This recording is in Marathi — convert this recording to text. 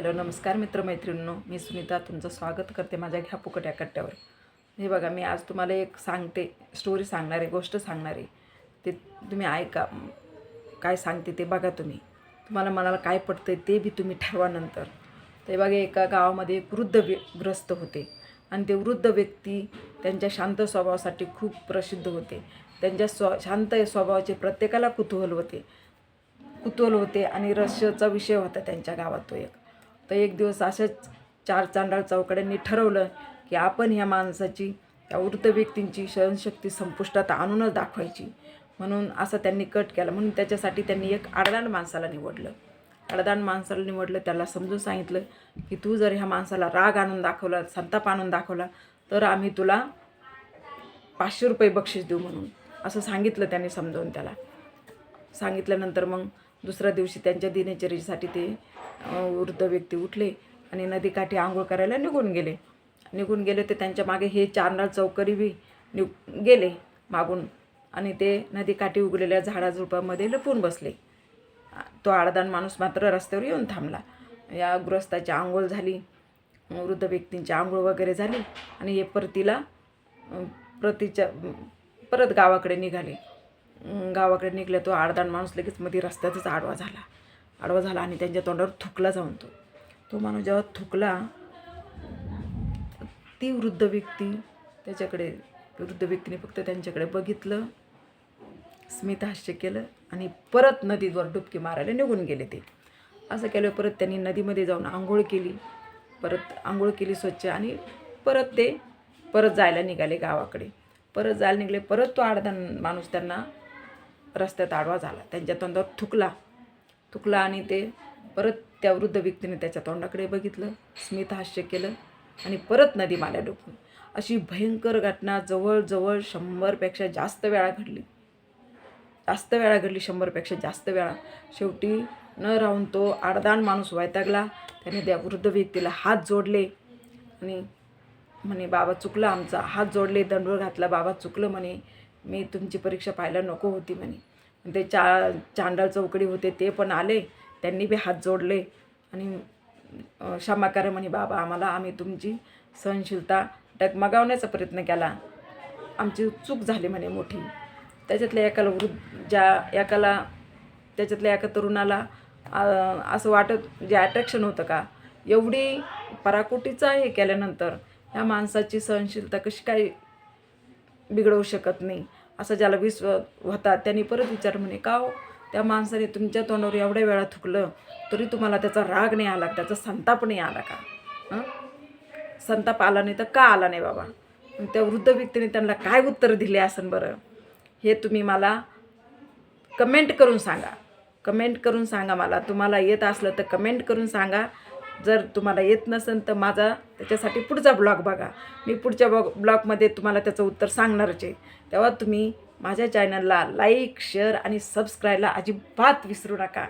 हॅलो नमस्कार मित्रमैत्रिणींनो. मी सुनीता तुमचं स्वागत करते माझ्या घ्या फुकट या कट्ट्यावर. हे बघा मी आज तुम्हाला एक सांगते स्टोरी सांगणार आहे गोष्ट सांगणार आहे. ते तुम्ही ऐका काय सांगते ते बघा तुम्ही. तुम्हाला मनाला काय पडतं ते बी तुम्ही ठरवा नंतर. ते बघा एका गावामध्ये एक वृद्ध ग्रस्त होते. आणि ते वृद्ध व्यक्ती त्यांच्या शांत स्वभावासाठी खूप प्रसिद्ध होते. त्यांच्या स्व शांत स्वभावाचे प्रत्येकाला कुतूहल होते. कुतूहल होते आणि रहस्याचा विषय होता त्यांच्या गावात तो एक. तर एक दिवस अशाच चार चांडाळ चौकड्यांनी ठरवलं की आपण ह्या माणसाची त्या वृद्ध व्यक्तींची सहनशक्ती संपुष्टात आणूनच दाखवायची. म्हणून असं त्यांनी कट केलं. म्हणून त्याच्यासाठी त्यांनी एक आडदांड माणसाला निवडलं. आडदांड माणसाला निवडलं त्याला समजून सांगितलं की तू जर ह्या माणसाला राग आणून दाखवला संताप आणून दाखवला तर आम्ही तुला पाचशे रुपये बक्षीस देऊ म्हणून. असं सांगितलं त्यांनी समजावून त्याला. सांगितल्यानंतर मग दुसऱ्या दिवशी त्यांच्या दिनचर्येसाठी ते वृद्ध व्यक्ती उठले आणि नदीकाठी आंघोळ करायला निघून गेले. निघून गेले ते त्यांच्या मागे हे चारनाळ चौकरी बी नि गेले मागून आणि ते नदीकाठी उगलेल्या झाडाझुडपामध्ये लपून बसले. तो आडदान माणूस मात्र रस्त्यावर येऊन थांबला. या गृहस्थाची आंघोळ झाली. वृद्ध व्यक्तींची आंघोळ वगैरे झाली आणि हे परतीला प्रतीच्या परत गावाकडे निघाले. गावाकडे निघले तो आडदाण माणूस लगेच मध्ये रस्त्यातच आडवा झाला. आडवा झाला आणि त्यांच्या तोंडावर थुकला जाऊन तो. तो माणूस जेव्हा थुकला ती वृद्ध व्यक्ती त्याच्याकडे वृद्ध व्यक्तीने फक्त त्यांच्याकडे बघितलं स्मित हास्य केलं आणि परत नदीवर डुबकी मारायला निघून गेले ते. असं केलं परत त्यांनी नदीमध्ये जाऊन आंघोळ केली. परत आंघोळ केली स्वच्छ आणि परत ते परत जायला निघाले गावाकडे. परत जायला निघाले परत तो आडदान माणूस त्यांना रस्त्यात आडवा झाला. त्यांच्या तोंडावर थुकला. थुकला आणि ते परत त्या वृद्ध व्यक्तीने त्याच्या तोंडाकडे बघितलं स्मित हास्य केलं आणि परत नदी माल्या डोकून. अशी भयंकर घटना जवळजवळ शंभरपेक्षा जास्त वेळा घडली. जास्त वेळा घडली शंभरपेक्षा जास्त वेळा. शेवटी न राहून तो आडदान माणूस वैतागला. त्याने त्या वृद्ध व्यक्तीला हात जोडले आणि म्हणे बाबा चुकलं आमचा. हात जोडले दंडोर घातला बाबा चुकलं म्हणे. मी तुमची परीक्षा पाहायला नको होती म्हणे. ते चा चांडाल चौकडी होते ते पण आले. त्यांनी बी हात जोडले. आणि क्षमा करा म्हणे बाबा आम्हाला आम्ही तुमची सहनशीलता डगमगावण्याचा प्रयत्न केला. आमची चूक झाली म्हणे मोठी. त्याच्यातल्या एकाला वृद्ध ज्या एकाला त्याच्यातल्या एका तरुणाला असं वाटत जे अट्रॅक्शन होतं का एवढी पराकोटीचं हे केल्यानंतर ह्या माणसाची सहनशीलता कशी काय बिघडवू शकत नाही. असं ज्याला विश्व होता त्यांनी परत विचार म्हणे का हो? त्या माणसाने तुमच्या तोंडावर एवढ्या वेळा थुकलं तरी तुम्हाला त्याचा राग नाही आला त्याचा संताप नाही आला का? संताप आला नाही तर का आला नाही बाबा? त्या वृद्ध व्यक्तीने त्यांना काय उत्तर दिले असन बरं? हे तुम्ही मला कमेंट करून सांगा. कमेंट करून सांगा मला. तुम्हाला येत असलं तर कमेंट करून सांगा. जर तुम्हाला येत नसेल तर माझा त्याच्यासाठी पुढचा ब्लॉग बघा. मी पुढच्या ब्लॉग ब्लॉगमध्ये तुम्हाला त्याचं उत्तर सांगणारच आहे. तेव्हा तुम्ही माझ्या चॅनलला लाईक शेअर आणि सबस्क्राईबला अजिबात विसरू नका.